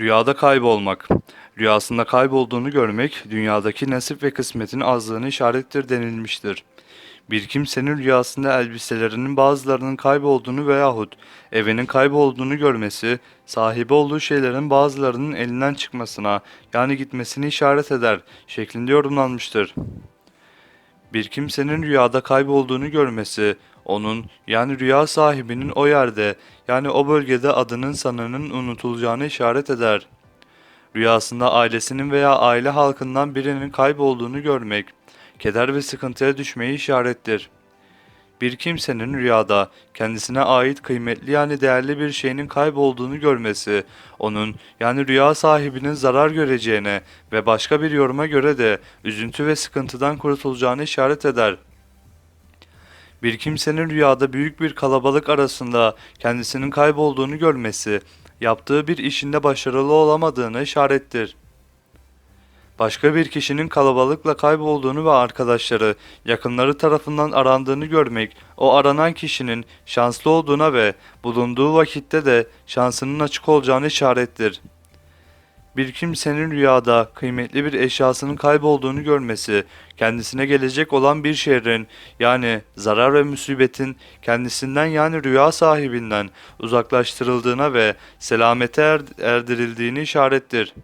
Rüyada kaybolmak. Rüyasında kaybolduğunu görmek, dünyadaki nasip ve kısmetin azlığını işarettir denilmiştir. Bir kimsenin rüyasında elbiselerinin bazılarının kaybolduğunu veyahut evinin kaybolduğunu görmesi, sahibi olduğu şeylerin bazılarının elinden çıkmasına yani gitmesini işaret eder şeklinde yorumlanmıştır. Bir kimsenin rüyada kaybolduğunu görmesi, onun yani rüya sahibinin o yerde yani o bölgede adının sanının unutulacağını işaret eder. Rüyasında ailesinin veya aile halkından birinin kaybolduğunu görmek, keder ve sıkıntıya düşmeyi işarettir. Bir kimsenin rüyada kendisine ait kıymetli yani değerli bir şeyinin kaybolduğunu görmesi, onun yani rüya sahibinin zarar göreceğine ve başka bir yoruma göre de üzüntü ve sıkıntıdan kurtulacağını işaret eder. Bir kimsenin rüyada büyük bir kalabalık arasında kendisinin kaybolduğunu görmesi, yaptığı bir işinde başarılı olamadığını işarettir. Başka bir kişinin kalabalıkla kaybolduğunu ve arkadaşları, yakınları tarafından arandığını görmek, o aranan kişinin şanslı olduğuna ve bulunduğu vakitte de şansının açık olacağını işarettir. Bir kimsenin rüyada kıymetli bir eşyasının kaybolduğunu görmesi, kendisine gelecek olan bir şerrin yani zarar ve musibetin kendisinden yani rüya sahibinden uzaklaştırıldığına ve selamete er- erdirildiğini işarettir.